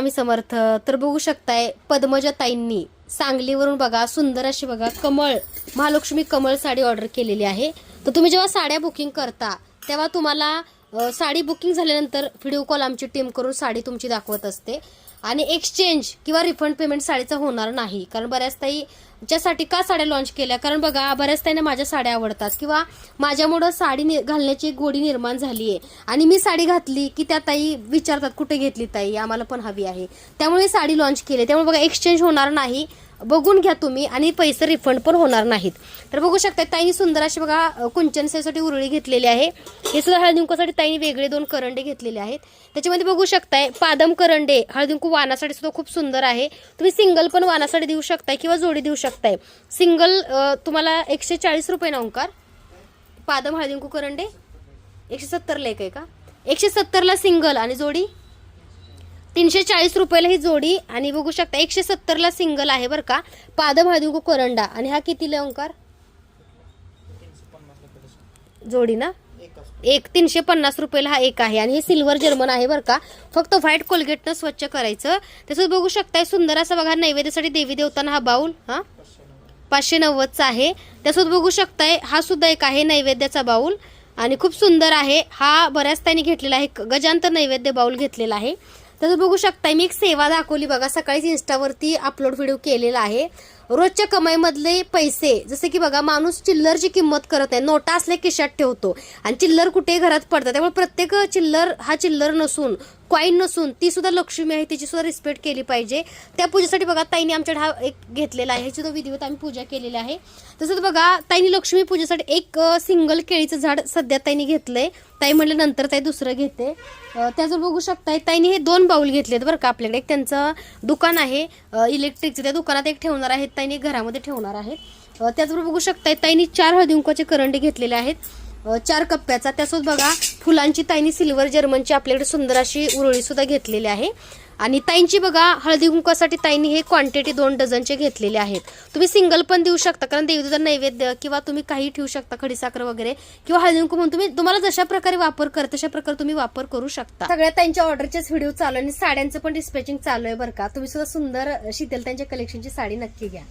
स्वामी समर्थ. तर बघू शकताय पद्मजाताईंनी सांगलीवरून बघा सुंदर अशी बघा कमळ महालक्ष्मी कमळ साडी ऑर्डर केलेली आहे. तर तुम्ही जेव्हा साड्या बुकिंग करता तेव्हा तुम्हाला साडी बुकिंग झाल्यानंतर व्हिडिओ कॉल आमची टीम करून साडी तुमची दाखवत असते. आणि एक्सचेंज किंवा रिफंड पेमेंट साडीचं होणार नाही. कारण बऱ्याच ताई च्यासाठी का साड्या लॉन्च केल्या? कारण बघा बऱ्याच त्यांना माझ्या साड्या आवडतात किंवा माझ्यामुळं साडी नि- घालण्याची एक गोडी निर्माण झाली आहे आणि मी साडी घातली की त्या ताई विचारतात कुठे घेतली ताई? आम्हाला पण हवी आहे. त्यामुळे साडी लॉन्च केली. त्यामुळे बघा एक्सचेंज होणार नाही. बघून घ्या तुम्ही आणि पैसे रिफंड पण होणार नाहीत. तर बघू शकता ताईनी सुंदर अशी बघा कुंचनसेसाठी कुंचन सेसाठी उरळी घेतलेली आहे. हे सुद्धा हळदीकुंकासाठी ताईने वेगळे दोन करंडे घेतलेले आहेत. त्याच्यामध्ये बघू शकताय पादम करंडे हळदुंकू वानासाठी सुद्धा खूप सुंदर आहे. तुम्ही सिंगल पण वानासाठी देऊ शकताय किंवा जोडी देऊ शकता शकताय. सिंगल तुम्हाला एकशे चाळीस रुपये ना ओंकार? पादम हळदिंकू करंडे? एकशे सत्तरला एक आहे का? एकशे सत्तरला सिंगल आणि जोडी? तीनशे चाळीस रुपयाला ही जोडी आणि बघू शकता एकशे सत्तरला सिंगल आहे बरं का? पादम हळदिंकू करंडा. आणि हा कितीला ओंकार? जोडी ना? एक तीनशे पन्नास रुपयाला हा एक आहे. आणि हे सिल्वर जर्मन आहे बरं का. फक्त व्हाईट कोलगेटनं स्वच्छ करायचं. तसंच बघू शकताय सुंदर असा बघा नैवेद्यासाठी देवी देवताना हा बाऊल हा? पाचशे नव्वदचा आहे. त्यासोबत बघू शकताय हा सुद्धा एक आहे नैवेद्याचा बाऊल आणि खूप सुंदर आहे. हा बऱ्याच त्यांनी घेतलेला आहे. गजांतर नैवेद्य बाऊल घेतलेला आहे. त्याचं बघू शकताय मी एक सेवा दाखवली बघा सकाळीच इन्स्टावरती अपलोड व्हिडिओ केलेला आहे. रोजच्या कमाईमधले पैसे जसे की बघा माणूस चिल्लरची किंमत करत नाही नोटा असल्या खिशात ठेवतो. आणि चिल्लर कुठे घरात पडतात त्यामुळे प्रत्येक चिल्लर हा चिल्लर नसून कॉईन नसून ती सुद्धा लक्ष्मी आहे तिची सुद्धा रिस्पेक्ट केली पाहिजे. त्या पूजेसाठी बघा ताईने आमच्याकडे हा एक घेतलेला आहे. ह्याची सुद्धा विधिवत आम्ही पूजा केलेली आहे. तसंच बघा ताईने लक्ष्मी पूजेसाठी एक सिंगल केळीचं झाड सध्या ताईने घेतलंय. ताई म्हणलं नंतर ताई दुसरं घेते. अं, त्याचं बघू शकताय ताईने हे दोन बाऊल घेतलेत बरं का आपल्याकडे. एक त्यांचं दुकान आहे इलेक्ट्रिकचं त्या दुकानात एक ठेवणार आहेत ताईने घरामध्ये ठेवणार आहेत. त्याचबरोबर बघू शकताय ताईने चार हळदीकुंकाचे करंडे घेतलेले आहेत. चार कप्प्याचा. त्यासोबत बघा फुलांची ताईनी सिल्वर जर्मनची आपल्याकडे सुंदर अशी उरळी सुद्धा घेतलेली आहे. आणि ताईंची बघा हळदी कुंकासाठी ताईंनी हे क्वांटिटी दोन डझनचे घेतलेले आहेत. तुम्ही सिंगल पण देऊ शकता कारण देवीचा नैवेद्य किंवा तुम्ही काही ठेवू शकता खडीसाखर वगैरे. किंवा हळदी कुंकू म्हणून तुम्ही तुम्हाला जशा प्रकारे वापर कर तशा प्रकारे तुम्ही वापर करू शकता. सगळ्या त्यांच्या ऑर्डरचेच व्हिडिओ चालू आहे आणि साड्यांचं पण डिस्पॅचिंग चालू आहे बरं का. तुम्ही सुद्धा सुंदर शीतल त्यांच्या कलेक्शनची साडी नक्की घ्या.